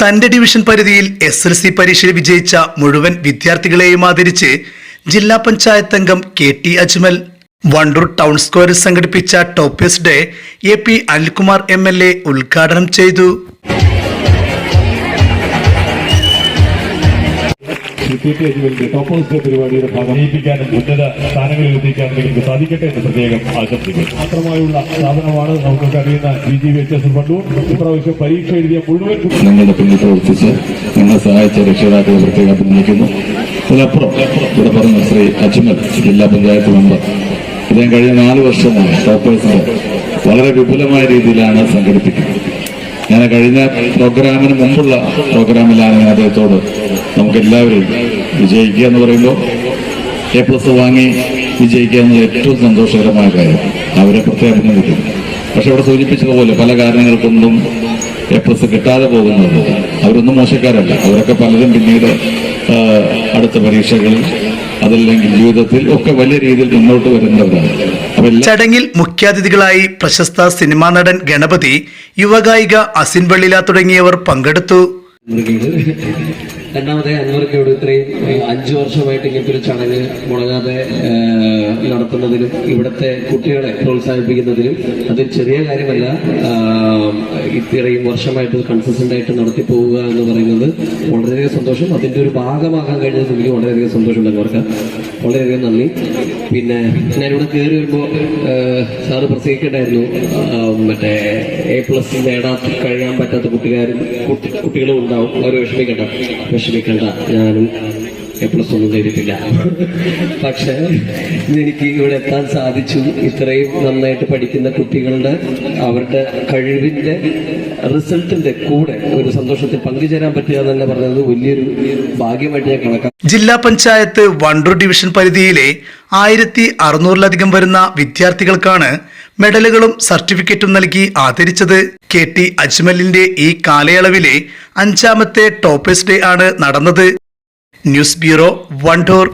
തന്റെ ഡിവിഷൻ പരിധിയിൽ S L C പരീക്ഷയിൽ വിജയിച്ച മുഴുവൻ വിദ്യാർത്ഥികളെയും ആദരിച്ച് ജില്ലാ പഞ്ചായത്ത് അംഗം K T Ajmal Wandoor town സ്ക്വയറിൽ സംഘടിപ്പിച്ച toppers day A P Anilkumar M L A ഉദ്ഘാടനം ചെയ്തു. പരിപാടിയുടെ ഭാഗം ജയിപ്പിക്കാനും ഉന്നത സ്ഥാനങ്ങളിൽ എത്തിക്കാനും നിങ്ങൾക്ക് സാധിക്കട്ടെ എന്ന് പ്രത്യേകം ആശംസിക്കുന്നു. മാത്രമായുള്ള സ്ഥാപനമാണ് നമുക്ക് അറിയുന്ന B G V H S Wandoor ഇപ്രാവശ്യം പരീക്ഷ എഴുതിയ മുഴുവൻ നിങ്ങളുടെ പിന്നിൽ പ്രവർത്തിച്ച് നിങ്ങളെ സഹായിച്ച രക്ഷിതാക്കളെ പ്രത്യേകം അഭിനന്ദിക്കുന്നു. അതിലപ്പുറം ഇവിടെ പറഞ്ഞ ശ്രീ അജ്മൽ ജില്ലാ പഞ്ചായത്ത് മെമ്പർ. ഇദ്ദേഹം കഴിഞ്ഞ നാല് വർഷമായി ടോപ്പേഴ്സിന്റെ വളരെ വിപുലമായ രീതിയിലാണ് സംഘടിപ്പിക്കുന്നത്. ഞാൻ കഴിഞ്ഞ പ്രോഗ്രാമിന് മുമ്പുള്ള പ്രോഗ്രാമിലാണ് ഞാൻ അദ്ദേഹത്തോട് നമുക്ക് എല്ലാവരും വിജയിക്കുക എന്ന് പറയുമ്പോൾ എ പ്ലസ് വാങ്ങി വിജയിക്കുക എന്നത് ഏറ്റവും സന്തോഷകരമായ കാര്യം. അവരെ പ്രത്യേകം കിട്ടും പക്ഷെ ഇവിടെ സൂചിപ്പിച്ചതുപോലെ പല കാരണങ്ങൾ കൊണ്ടും എ പ്ലസ് കിട്ടാതെ പോകുന്നത് അവരൊന്നും മോശക്കാരല്ല. അവരൊക്കെ പലരും പിന്നീട് അടുത്ത പരീക്ഷകളിൽ അതല്ലെങ്കിൽ ജീവിതത്തിൽ ഒക്കെ വലിയ രീതിയിൽ മുന്നോട്ട് വരുന്നവരാണ്. ചടങ്ങിൽ മുഖ്യാതിഥികളായി പ്രശസ്ത സിനിമാ നടൻ ഗണപതി യുവഗായിക അസിൻ വെള്ളില തുടങ്ങിയവർ പങ്കെടുത്തു. രണ്ടാമത്തെ അൻവർക്കയോട് ഇത്രയും അഞ്ചു വർഷമായിട്ട് ഇങ്ങനത്തെ ഒരു ചടങ്ങ് മുടങ്ങാതെ നടത്തുന്നതിലും ഇവിടുത്തെ കുട്ടികളെ പ്രോത്സാഹിപ്പിക്കുന്നതിലും അത് ചെറിയ കാര്യമല്ല. ഇത്രയും വർഷമായിട്ട് കൺസിസ്റ്റന്റ് ആയിട്ട് നടത്തി പോവുക എന്ന് പറയുന്നത് വളരെയധികം സന്തോഷം. അതിന്റെ ഒരു ഭാഗമാകാൻ കഴിഞ്ഞതിൽ എനിക്ക് വളരെയധികം സന്തോഷമുണ്ട് അവർക്ക്. വളരെയധികം നന്ദി. പിന്നെ ഞാനിവിടെ കയറി വരുമ്പോൾ സാറ് പ്രസംഗിക്കണ്ടായിരുന്നു മറ്റേ എ പ്ലസ് നേടാൻ കഴിയാൻ പറ്റാത്ത കുട്ടികാരും കുട്ടി- കുട്ടികളും ഉണ്ടാവും. അവർ വിഷമിക്കണ്ട വിഷമിക്കണ്ട. ഞാനും എ പ്ലസ് ഒന്നും നേടിയിട്ടില്ല. പക്ഷെ എനിക്ക് ഇവിടെ എത്താൻ സാധിച്ചു. ഇത്രയും നന്നായിട്ട് പഠിക്കുന്ന കുട്ടികളുടെ അവരുടെ കഴിവിന്റെ റിസൾട്ടിന്റെ കൂടെ ഒരു സന്തോഷത്തിൽ പങ്കുചേരാൻ പറ്റുക എന്നല്ല പറഞ്ഞത്. വലിയൊരു ഭാഗ്യമായിട്ട് ഞാൻ കണക്കാക്കാം. ജില്ലാ പഞ്ചായത്ത് വണ്ടൂർ ഡിവിഷൻ പരിധിയിലെ ആയിരത്തി അറുന്നൂറിലധികം വരുന്ന വിദ്യാർത്ഥികൾക്കാണ് മെഡലുകളും സർട്ടിഫിക്കറ്റും നൽകി ആദരിച്ചത്. കെ ടി അജ്മലിന്റെ ഈ കാലയളവിലെ അഞ്ചാമത്തെ ടോപ്പേഴ്സ് ഡേ ആണ് നടന്നത്. News bureau Wandoor.